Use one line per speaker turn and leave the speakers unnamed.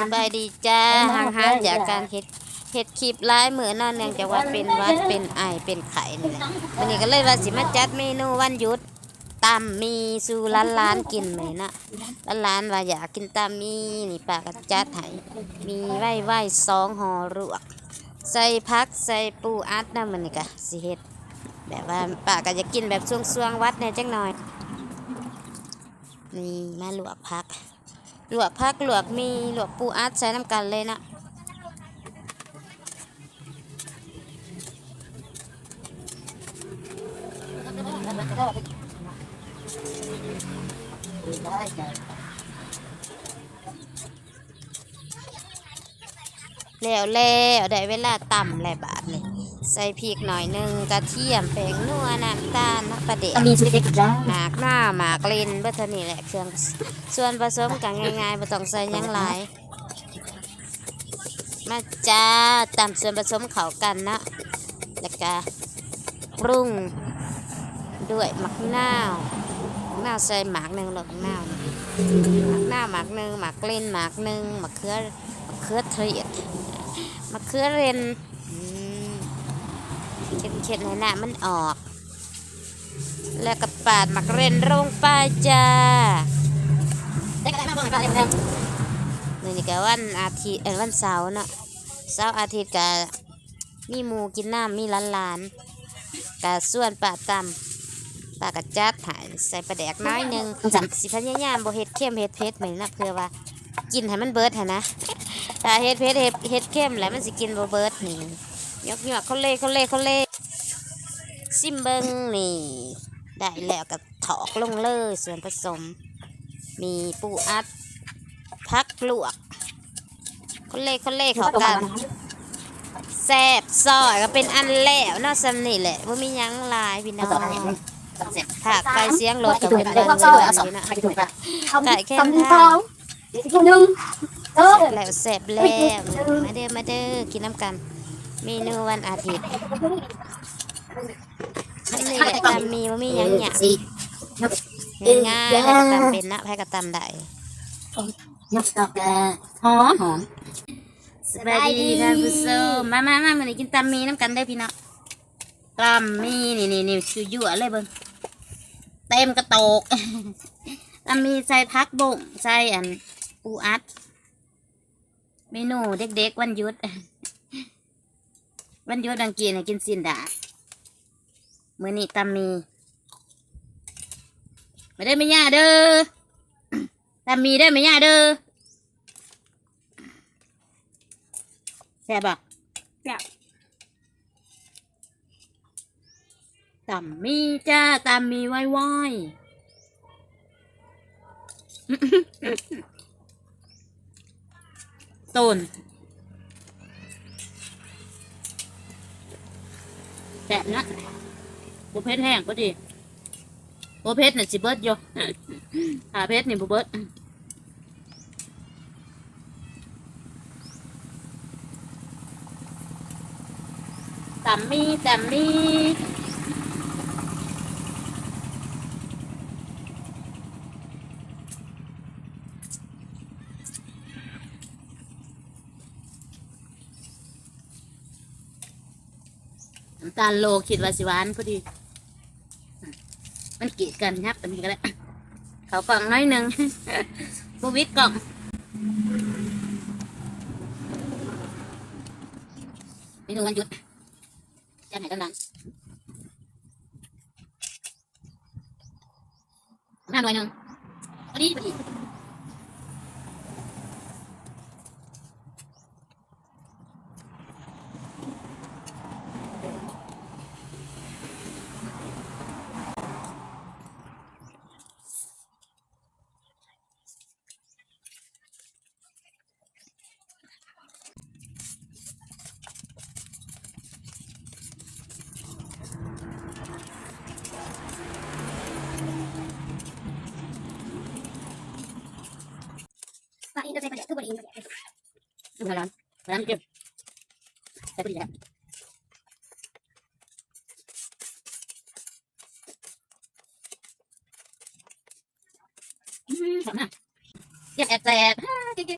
สบายดีจ้าห่างหายจากการเฮ็ดเฮ็ดคลิปหลายมื้อเนอนเนื่องจากว่าเป็นหวัดเป็นไอเป็นไข้นี่แหละวันนี้ก็เลยว่าสิมาจัดเมนูวันหยุดตำมีสู่ร้านๆกินไหมนะร้านๆว่าอยากกินตำมีนี่ป้าก็จัดให้มีไว้ไว้สองห่อลวกใส่ผักใส่ปูอัดนะมันนี่ก็สิเฮ็ดแบบว่าป้าก็จะกินแบบช่วงๆวัดแหน่จังหน่อยนี่มาลวกผัก หลวกผักหลวกมีหลวกปูอัดใส่น้ำกันเลยนะแล้วแล้วได้เวลาต่ำแล้วบาทนี่ ใส่พริกหน่อยหนึงกระเทียมแป้งนัวน้ำตาลน้ำปลาเด็ก
มีชีวิตเด็กจ้า
หมากหน้าหมากเลนเบ่เท่านี้แหละเครื่องส่วนผสมกันง่ายๆบ่ต้องใส่หยังหลายมาจ้าตามส่วนผสมเข้ากันนะแล้วก็ปรุงด้วยหมักนาวหมักนาวใส่หมากหนึ่งหลอกนาวนี่หมักนาวหมากหนึ่งหมากเลนหมากหนึ่งมะเขือมะเขือเทศมะเขือเรนอืม เข็ดๆให้หน้ามันออก แล้วก็ปาดหมักเรนลงไปจ้า
เด็กอะไรมาบอกกันเลยนะ
นี่นี่ก็วันอาทิตย์เอ้ยวันเสาร์เนาะเสาร์อาทิตย์ก็มีหมูกินน้ำมีล้านล้านก็ส่วนปลาตำปลากระจัดใหายใส่ปลาแดกน้อยหนึ่งสิพยายามบ่เฮ็ดเข้มเฮ็ดเผ็ดเหมือนนะเพื่อว่ากินให้มันเบิดหั่นะถ้าเฮ็ดเผ็ดเฮ็ดเฮ็ดเข้มแล้วมันสิกินโบเบิร์ดนี่ยกยกเขาเล่เขาเล่เขาเล่ ซิมเบิงนี่ ได้แล้วก็ถอกลงเลยส่วนผสม มีปูอัดพักลวกคนเล่คนเล่เขากันแซ่บซอยก็เป็นอันแล้วเนอกสำนี่แหละว่ามีหยังหลายพี่น้อง
เสร็จ
ผักไปเสียงรถ
ไป
กับ
ถูก
เป็น
ไป
เบิ่ง
ถูก
เบิ่
เอา
ง
สอง
นี่นะ
ไปถูกละ
ไก่แค่
ทำ
ทา
เท้างอีกทีนึงเออ
แล้วแซ่บแล้วมาเด้อมาเด้อกินน้ำกันเมนูวันอาทิตย์นี่ แหละตามมีว่ามีหยังหยัง
สี่
ง่ายๆให้กระตำเป็นนะให้กระตำได้
ยับดอกหอมหอม
สบายดีท่านผู้ชมมามามามื่อนี้กินตำมีน้ำกันได้อพี่น้องตำมีนี่นี่นี่คือยั่วเลยเบิ้งเต็มกระโตก ตำมีใส่พักบุ้งใส่อันปูอัด เมนูเด็กๆวันหยุด วันหยุดดังกินให้กินสินดา มื่อนี้ตำมีไม่ได้ไม่ย่าเด้อตำมีได้อไม่ย่าเด้อแซ่บอะแซ่บตำมีจ้าตำมีไว้ไว้ต้นแซ่บนะโบเพชรแห้งก็ดีโบเพชรน่ะสิเบิดอยู่หาเพชรนี่บ่เบิดตำมีตำมีน้ำตาลโลคิดว่าสิหวานพอดี มันกีดกันยับอันนี้ก็ได้เขากล่องน้อยหนึ่งบวิทกล่องไม่ดูวันหยุดจะไหนกันนั้นหน้าหน่วยหนึ่งพอดีพอดีว่าอินน็ตมันทุกบริษัทดู ร้อนร้อนเก็บแต่พอดีแล้วอืมหอมมา